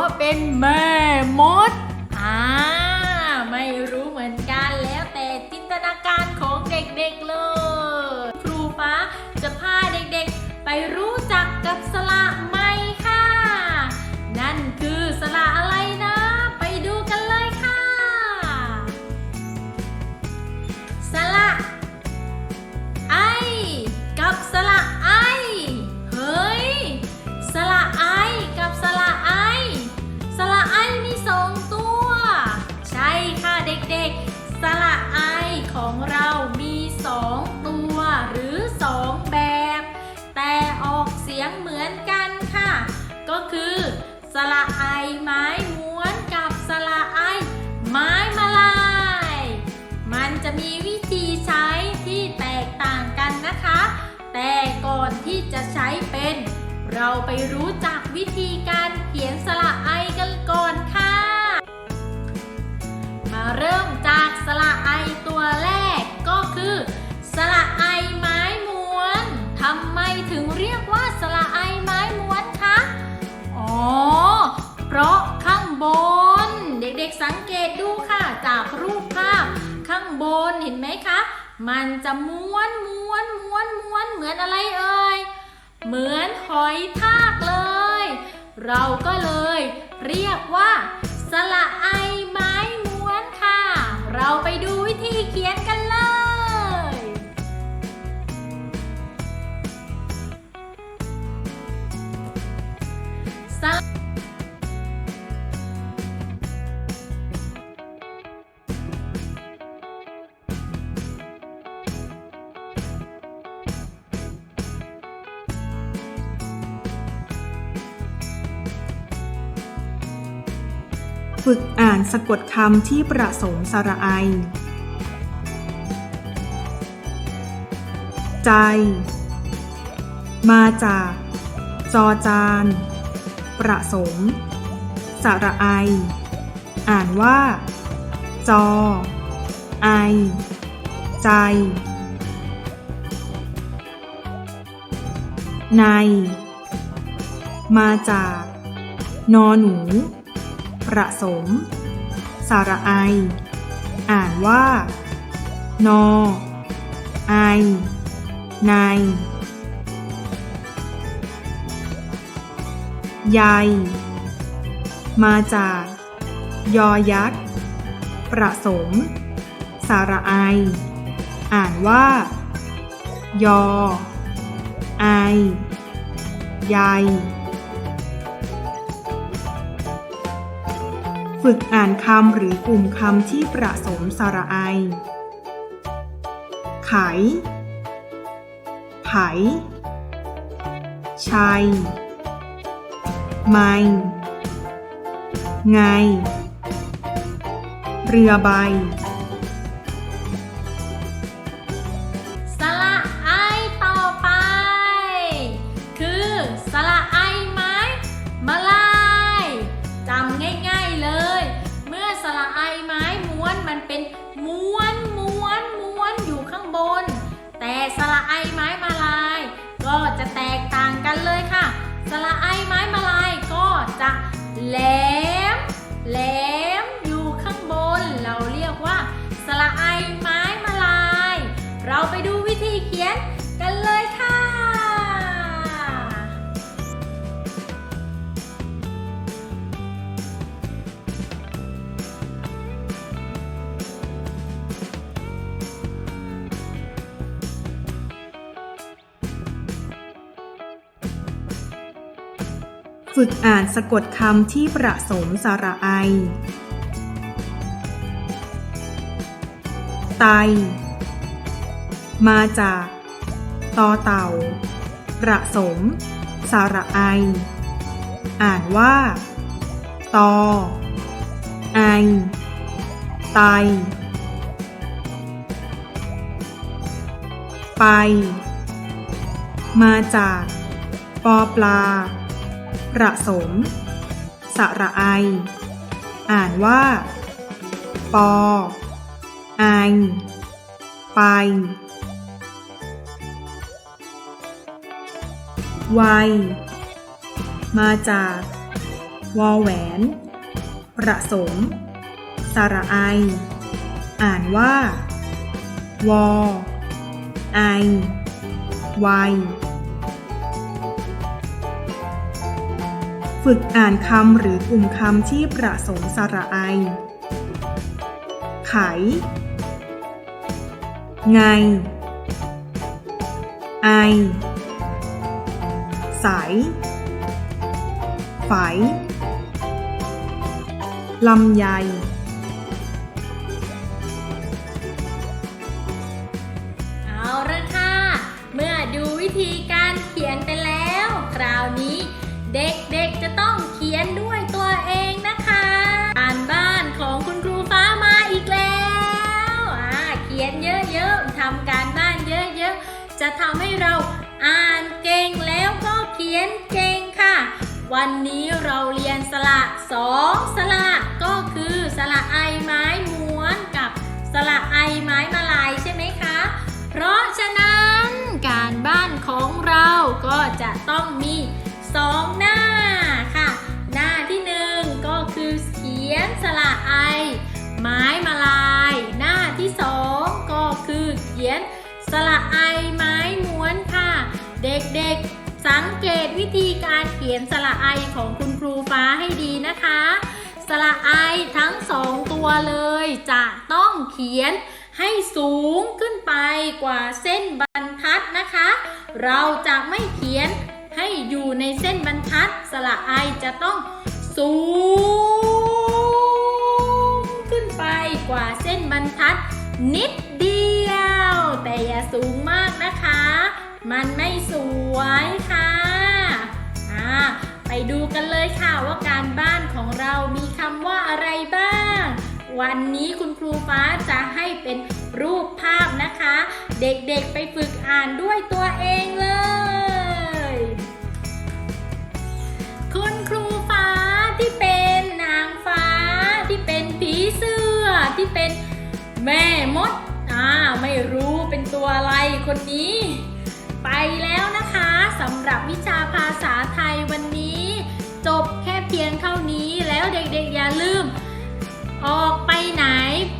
ว่าเป็นแม่มด อ่า ไม่รู้เหมือนกันแล้วแต่จินตนาการของเด็กๆเลย ครูฟ้าจะพาเด็กๆ ไปรู้จักกับสล สระไอไม้ม้วนกับสระไอ ไม้มาลาย มันจะมีวิธีใช้ที่แตกต่างกันนะคะ แต่ก่อนที่จะใช้เป็น เราไปรู้จักวิธีการ มันจะม้วนม้วนม้วนม้วนเหมือนอะไรเอ่ย เหมือนหอยทากเลย เราก็เลยเรียกว่า สละไอไม้ม้วนค่ะ เราไปดูวิธีเขียนกัน ฝึกอ่านสะกดคำที่ประสงค์สระไอ ใจ มาจาก จอจาน ประสงค์สระไอ อ่านว่า จอ ไอ ใจ ใน มาจาก นอหนู ประสม สระไอ อ่านว่า นอ ไอ ในใยมาจาก ยอยักษ์ ประสม สระไอ อ่านว่า ยอ ไอ ใย ฝึกอ่านคำหรือกลุ่มคำที่ประสมสระไอ ไข ไผ ชัย ไม่ไง เรือใบ แต่สระไอไม้มาลาย ก็จะแตกต่างกันเลยค่ะ สระไอไม้มาลายก็จะแหลม ฝึกอ่านสะกดคำที่ประสมสระไอ ไต มาจากตอเต่า ประสม สระไอ อ่านว่า ตอ ไอ ไต ไป มาจาก ปอปลา ระสม สระไอ อ่านว่า ปอ ไอ ไปไวมาจาก วอแหวน ประสม สระไอ อ่านว่า วอ ไอไว ฝึกอ่านคำหรือกลุ่มคำที่ประสมสระไอ ไข ไง ไอใสไฝลำไยเอาละค่ะ เมื่อดูวิธีการเขียนไปแล้ว คราวนี้เด็กำให้เราอ่านเก่งแล้วก็เขียนเก่งค่ะ วันนี้เราเรียนสระสองสระก็คือสระไอไม้ม้วนกับสระไอไม้มาลายใช่ไหมคะ เพราะฉะนั้นการบ้านของเราก็จะต้องมีสองหน้าค่ะ หน้าที่หนึ่งก็คือเขียนสระไอ ไม้มาลาย หน้าที่สองก็คือเขียนสระไอ เกตวิธีการเขียนสระไอของคุณครูฟ้าให้ดีนะคะ สระไอทั้งสองตัวเลย จะต้องเขียนให้สูงขึ้นไปกว่าเส้นบรรทัดนะคะ เราจะไม่เขียนให้อยู่ในเส้นบรรทัด สระไอจะต้องสูง ขึ้นไปกว่าเส้นบรรทัด นิดเดียว แต่อย่าสูงมากนะคะ มันไม่สวยค่ะ การบ้านของเรามีคำว่าอะไรบ้าง วันนี้คุณครูฟ้าจะให้เป็นรูปภาพนะคะ เด็กๆไปฝึกอ่านด้วยตัวเองเลย คุณครูฟ้าที่เป็นนางฟ้า ที่เป็นผีเสื้อ ที่เป็นแม่มดอ่าไม่รู้เป็นตัวอะไรคนนี้ ไปแล้วนะคะสำหรับวิชาภาษาไทยวันนี้ ออกไปไหน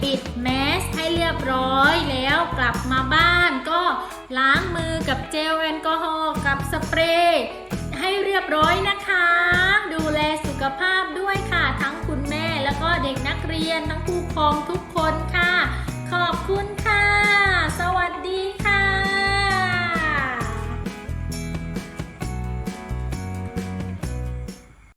ปิดแมสให้เรียบร้อยแล้วกลับมาบ้านก็ล้างมือกับเจลแอลกอฮอล์กับสเปรย์ให้เรียบร้อยนะคะ ดูแลสุขภาพด้วยค่ะ ทั้งคุณแม่แล้วก็เด็กนักเรียนทั้งผู้ปกครองทุกคนค่ะ ขอบคุณ